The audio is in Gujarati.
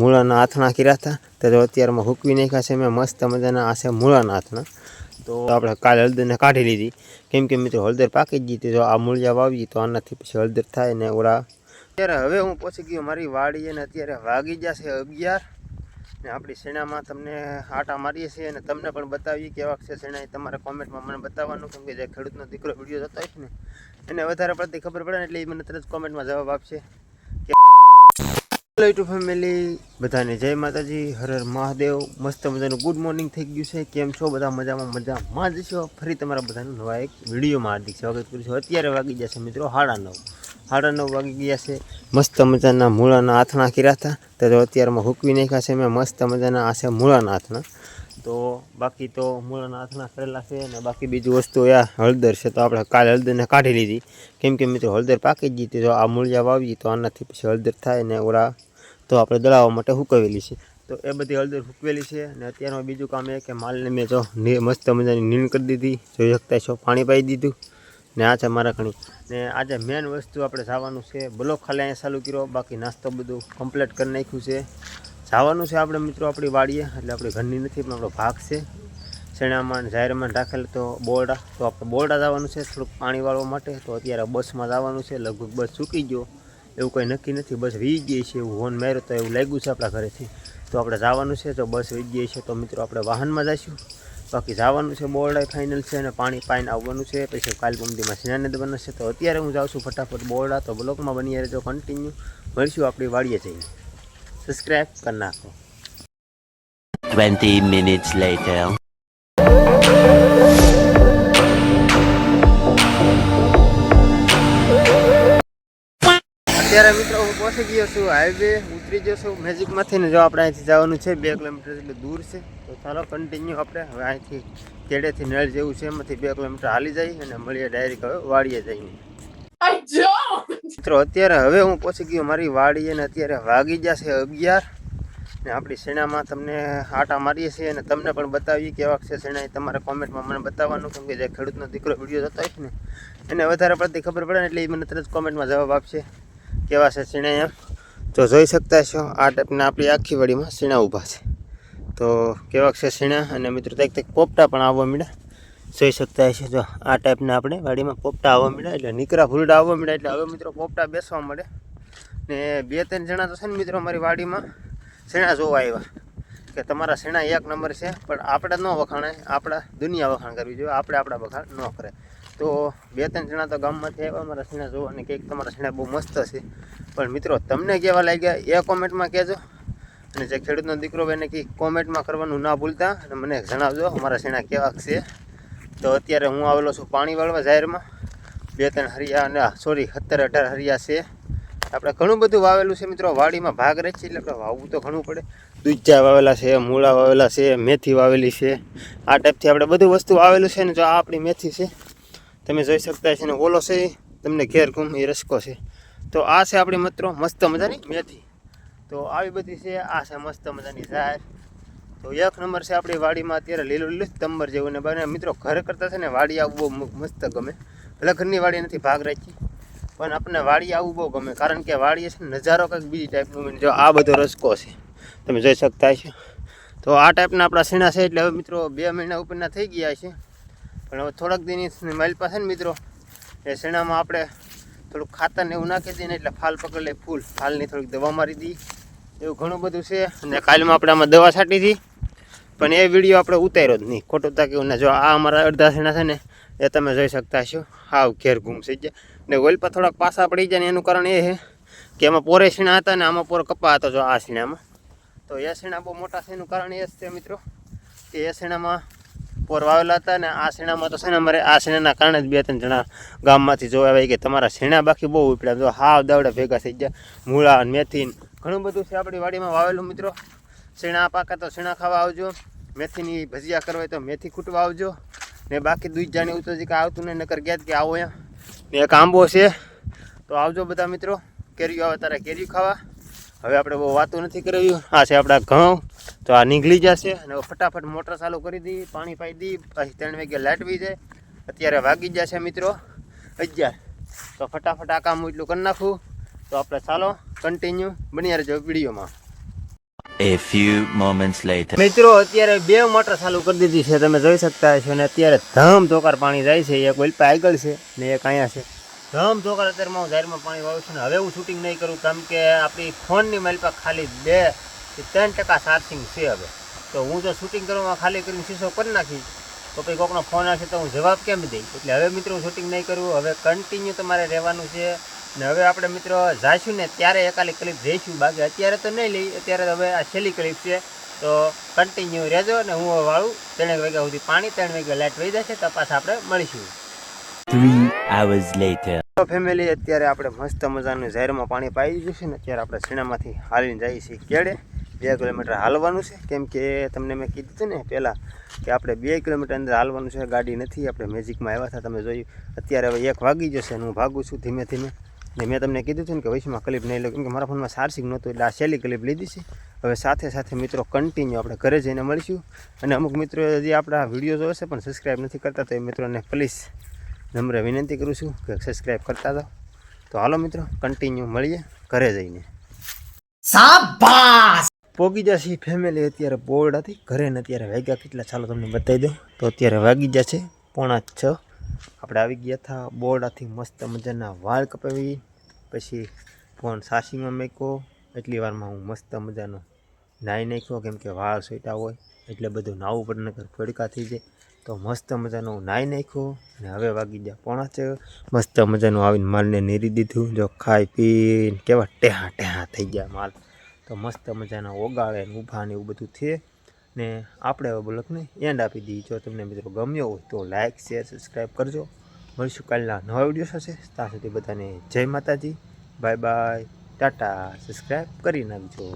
મૂળાના હાથના કર્યા હતા. તો અત્યારમાં હૂકવી નાખ્યા છે. મેં મસ્ત મજાના આ છે મૂળાના હાથના. તો આપણે કાલે હળદરને કાઢી લીધી. કેમ કે મિત્રો હળદર પાકી જ હતી. જો આ મૂળિયા વાવી તો આનાથી પછી હળદર થાય ને ઓળા અત્યારે હવે હું પહોંચી ગયો મારી વાડી અને અત્યારે વાગી જશે અગિયાર. ને આપણી શેણામાં તમને આટા મારીએ છીએ અને તમને પણ બતાવીએ કેવા છે શેણા તમારે કોમેન્ટમાં મને બતાવવાનું, કેમ કે જે ખેડૂતનો દીકરો વીડિયો જતો હોય ને, એને વધારે પડતી ખબર પડે ને એટલે એ મને તરત કોમેન્ટમાં જવાબ આપશે. હેલો યુટ્યુબ ફેમિલી બધાને જય માતાજી, હર હર મહાદેવ. મસ્ત મજાનું ગુડ મોર્નિંગ થઈ ગયું છે. કેમ છો? બધા મજામાં મજામાં જ છો? ફરી તમારા બધાનું નવા એક વિડીયોમાં હાર્દિક સ્વાગત કરું છું. અત્યારે વાગી જશે મિત્રો સાડા નવ. સાડા નવ વાગી ગયા છે. મસ્ત મજાના મૂળાના આથણા કર્યા હતા. તો અત્યારમાં હૂકવી નાખ્યા છે મેં મસ્ત મજાના, આ છે મૂળાના હાથના તો બાકી તો મૂળાના આથણા કરેલા છે અને બાકી બીજી વસ્તુ આ હળદર છે. તો આપણે કાલે હળદરને કાઢી લીધી. કેમ કે મિત્રો હળદર પાકી જ જો આ મૂળિયા વાવીએ તો આનાથી પછી હળદર થાય ને ઓલા તો આપણે દળાવવા માટે હુકવેલી છે. તો એ બધી હળદર હુકવેલી છે અને અત્યારમાં બીજું કામ એ કે માલને મેં જો મસ્ત મજાની નીણ કરી દીધી. જોઈ શકતા છો, પાણી પાઈ દીધું. ને આ છે મારા ઘણી. ને આજે મેન વસ્તુ આપણે જવાનું છે, બ્લોક ખાલી અહીંયા ચાલુ કર્યો. બાકી નાસ્તો બધું કમ્પ્લીટ કરી નાખ્યું છે. જવાનું છે આપણે મિત્રો આપણી વાડીએ, એટલે આપણી ઘરની નથી, પણ આપણો ભાગ છે. શેણામાં જાહેરમાં રાખેલ તો બોરડા. તો આપણે બોરડા જવાનું છે, થોડુંક પાણી વાળવા માટે. તો અત્યારે બસમાં જવાનું છે, લગભગ બસ ચૂકી ગયો. એવું કંઈ નક્કી નથી. બસ વી ગઈ છે એવું હોન માર્યો તો એવું લાગ્યું છે આપણા ઘરેથી. તો આપણે જવાનું છે, તો બસ વી ગઈ છે. તો મિત્રો આપણે વાહનમાં જઈશું બાકી જવાનું છે બોરડા ફાઇનલ છે અને પાણી પાઈને આવવાનું છે. પછી કાલ બુમદીમાં સ્નાન બનશે તો અત્યારે હું જાઉં છું ફટાફટ બોરડા. તો બ્લોકમાં બની રહેજો કન્ટિન્યુ મળીશું આપણી વાડીએ જઈને. સબસ્ક્રાઈબ કરી નાખો. 20 minutes later. અત્યારે મિત્રો હું પહોંચી ગયો છું હાઈવે ઉતરી ગયો છું. મેજિકમાંથી ને જો આપણે અહીંથી જવાનું છે, બે કિલોમીટર એટલે દૂર છે. તો ચાલો કન્ટિન્યુ આપણે. હવે અહીંથી કેડેથી નળ જેવું છે, એમાંથી બે કિલોમીટર હાલી જઈએ અને મળીએ ડાયરેક્ટ હવે વાડીએ જઈને મિત્રો, અત્યારે હવે હું પહોંચી ગયો મારી વાડીએ અને અત્યારે વાગી જશે અગિયાર. ને આપણી સેનામાં તમને આટા મારીએ છીએ અને તમને પણ બતાવીએ કેવા છે સેના એ તમારે કોમેન્ટમાં મને બતાવવાનું, કેમ કે જે ખેડૂતનો દીકરો વીડિયો જતો હોય ને, એને વધારે પડતી ખબર પડે ને એટલે એ મને તરત કોમેન્ટમાં જવાબ આપશે. કેવા છે સીણા એમ? તો જોઈ શકતા છો આ ટાઈપના આપણી આખી વાડીમાં સીણા ઊભા છે. તો કેવા છે સીણા? અને મિત્રો તક તક પોપટા પણ આવવા મળ્યા જોઈ શકતા છે જો આ ટાઈપના આપણે વાડીમાં પોપટા આવવા મળ્યા એટલે નીકરા ફૂલડા આવવા મળ્યા એટલે હવે મિત્રો પોપટા બેસવા મળે. ને બે ત્રણ જણા તો છે ને મિત્રો અમારી વાડીમાં સીણા જોવા આવ્યા. કે તમારા સીણા એક નંબર છે, પણ આપણે ન વખાણે આપણા દુનિયા વખાણ કરવી જોઈએ, આપણે આપણા વખાણ ન કરે. તો બે ત્રણ જણા તો ગામમાંથી આવ્યા. અમારા શેણા જોવા અને કંઈક તમારા શેણા બહુ મસ્ત છે. પણ મિત્રો, તમને કેવા લાગ્યા એ કોમેન્ટમાં કહેજો. અને જે ખેડૂતનો દીકરો એને કંઈક કોમેન્ટમાં કરવાનું ના ભૂલતા, અને મને જણાવજો અમારા શેણા કેવા છે. તો અત્યારે હું આવેલો છું પાણી વાળવા જાહેરમાં. બે ત્રણ હરિયા અને સોરી સત્તર અઢાર હરિયા છે. આપણે ઘણું બધું વાવેલું છે મિત્રો. વાડીમાં ભાગ રહે છે એટલે આપણે વાવવું તો ઘણું પડે. દૂધજા વાવેલા છે, મૂળા વાવેલા છે, મેથી વાવેલી છે. આ ટાઈપથી આપણે બધું વસ્તુ વાવેલું છે ને જો આ આપણી મેથી છે. તમે જોઈ શકતા છે ને ઓલો છે તમને ઘેર ઘૂમ એ રસકો છે. તો આ છે આપણી મિત્રો મસ્ત મજાની મેથી. તો આવી બધી છે, આ છે મસ્ત મજાની ઝાર તો એક નંબર છે આપણી વાડીમાં અત્યારે લીલું લીલું તંબર જેવું ને બને. મિત્રો ઘર કરતાં છે ને વાડી આવવું બહુ મસ્ત ગમે. ભલે ઘરની વાડી નથી, ભાગ રાખી. પણ આપણને વાડી આવવું બહુ ગમે. કારણ કે વાડીએ છે નજારો કંઈક બીજી ટાઈપનું જો આ બધો રસકો છે. તમે જોઈ શકતા છો તો આ ટાઈપના આપણા સીણા છે એટલે હવે મિત્રો બે મહિના ઉપરના થઈ ગયા છે. પણ હવે થોડાક દિનની માઇલ પાસે ને મિત્રો, એ શેણામાં આપણે થોડુંક ખાતર ને એવું નાખી દઈએ ને એટલે ફાલ પકડ લે ફૂલ. ફાલની થોડીક દવા મારી દઈ એવું ઘણું બધું છે. અને કાલમાં આપણે આમાં દવા છાંટી હતી પણ એ વીડિયો આપણે ઉતાર્યો જ નહીં. ખોટું તાક્યું ને. જો આ અમારા અડધા શેણા છે ને, એ તમે જોઈ શકતા છો હાવ ઘેર ઘૂમ થઈ જાય ને ઓઇલપા થોડાક પાસા પડી જાય ને એનું કારણ એ છે કે એમાં પોરે શીણા હતા ને આમાં પોર કપા હતો જો આ શીણામાં. તો એ શીણા બહુ મોટા છે, એનું કારણ એ જ છે મિત્રો, કે એ શીણામાં પોર વાવેલા હતા ને આ શેણામાં તો છે ને અમારે આ શેણાના કારણે જ બે ત્રણ જણા ગામમાંથી જોવા આવે કે તમારા શેણા બાકી બહુ ઉપડ્યા. જો હાવ દાવડા ભેગા થઈ ગયા. મૂળા મેથી ઘણું બધું છે આપણી વાડીમાં વાવેલું મિત્રો. શેણા પાકા તો શેણા ખાવા આવજો. મેથીની ભજીયા કરવા તો મેથી ખૂટવા આવજો. ને બાકી દૂધ જાણી ઉતર કે આવતું નહીં, નકર ગયા કે આવો અહીંયા. ને એક આંબો છે. તો આવજો બધા મિત્રો. કેરીઓ આવે તારે કેરીઓ ખાવા. હવે આપણે બહુ વાતું નથી કરવી આ છે આપણા ઘઉં. તો આ નીકળી જશે અને ફટાફટ મોટર ચાલુ કરી દઈએ પાણી પાઈ દઈએ પછી ત્રણ વાગે લાટવી જાય. અત્યારે વાગી જશે મિત્રો અગિયાર. તો ફટાફટ આ કામ હું એટલું કરી નાખું. તો આપણે ચાલો કન્ટિન્યુ બની રહેજો વિડીયોમાં. A few moments later. મિત્રો અત્યારે બે મોટર ચાલુ કરી દીધી છે. તમે જોઈ શકતા છો અને અત્યારે ધમ ધોકાર પાણી જાય છે. એક ઓલપા આગળ છે ને એક અહીંયા છે. ધમ ધોકાર અત્યારમાં હું જાહેરમાં પાણી વાળું છું ને હવે હું શૂટિંગ નહીં કરું, કેમ કે આપણી ફોનની માલપા ખાલી બે કે ત્રણ ટકા ચાર્જિંગ છે હવે. તો હું જો શૂટિંગ કરવામાં ખાલી કરીને શીશો કરી નાખીશ, તો પછી કોકનો ફોન આવશે તો હું જવાબ કેમ દઈશ? એટલે હવે મિત્રો હું શૂટિંગ નહીં કરું, હવે કન્ટિન્યુ તમારે રહેવાનું છે. ને હવે આપણે મિત્રો જાશું ને ત્યારે એકાલી ક્લિપ જઈશું. બાકી અત્યારે તો નહીં લઈ, અત્યારે હવે આ છેલ્લી ક્લિપ છે. તો કન્ટિન્યુ રહેજો ને હું વાળું ત્રણ વાગ્યા સુધી પાણી, ત્રણ વાગ્યા લાઇટ વહી જશે તો પાછા આપણે મળીશું. Hours later. ફેમિલી અત્યારે આપણે મસ્ત મજાનું ઝેરમાં પાણી પાઈ દીધું છે ને, અત્યારે આપણે શેણામાંથી હાલીને જઈએ છીએ કેળે બે કિલોમીટર હાલવાનું છે. કેમ કે તમને મેં કીધું હતું ને પહેલાં કે આપણે બે કિલોમીટર અંદર હાલવાનું છે. ગાડી નથી. આપણે મેજિકમાં આવ્યા હતા. તમે જોયું. અત્યારે હવે એક વાગી જશે હું ભાગું છું ધીમે ધીમે. ને મેં તમને કીધું હતું ને કે વૈશમાં ક્લિપ નહીં લઉં. કેમ કે મારા ફોનમાં ચાર્જિંગ નહોતું. એટલે આ સહેલી ક્લિપ લીધી છે. હવે સાથે સાથે મિત્રો કન્ટિન્યુ આપણે ઘરે જઈને મળીશું. અને અમુક મિત્રો હજી આપણા વીડિયો જોશે પણ સબસ્ક્રાઈબ નથી કરતા, તો એ મિત્રોને પ્લીઝ નમ્ર વિનંતી કરું છું કે સબસ્ક્રાઈબ કરતા જાઓ. તો હાલો મિત્રો કન્ટિન્યુ મળીએ ઘરે જઈને. પોગી જશે ફેમિલી અત્યારે બોર્ડ હતી. ઘરે ને અત્યારે વાગ્યા કેટલા? ચાલો તમને બતાવી દઉં. તો અત્યારે વાગી જશે પોણા છ. આપણે આવી ગયા હતા બોર્ડાથી મસ્ત મજાના વાળ કપાવી. પછી ફોન સાસીમાં મેકો એટલી વારમાં હું મસ્ત મજાનો નાહી નાખ્યો કેમ કે વાળ સોઈટા હોય. એટલે બધું નાવું પણ નગર ફડકા થઈ જાય. તો મસ્ત મજાનું નાહી નાખ્યું અને હવે વાગી ગયા પોણા છે. મસ્ત મજાનું આવીને માલને નીરી દીધું. જો ખાઈ પીને કેવા ટેહા ટેહા થઈ ગયા માલ. તો મસ્ત મજાના ઓગાળે ઊભા ને એવું બધું છે. ને આપણે હવે બ્લોગને એન્ડ આપી દઈએ. જો તમને મિત્રો ગમ્યો હોય તો લાઇક શેર સબસ્ક્રાઈબ કરજો. મળીશું કાલના નવા વીડિયો હશે ત્યાં સુધી બધાને જય માતાજી. બાય બાય ટાટા સબસ્ક્રાઈબ કરી નાખજો.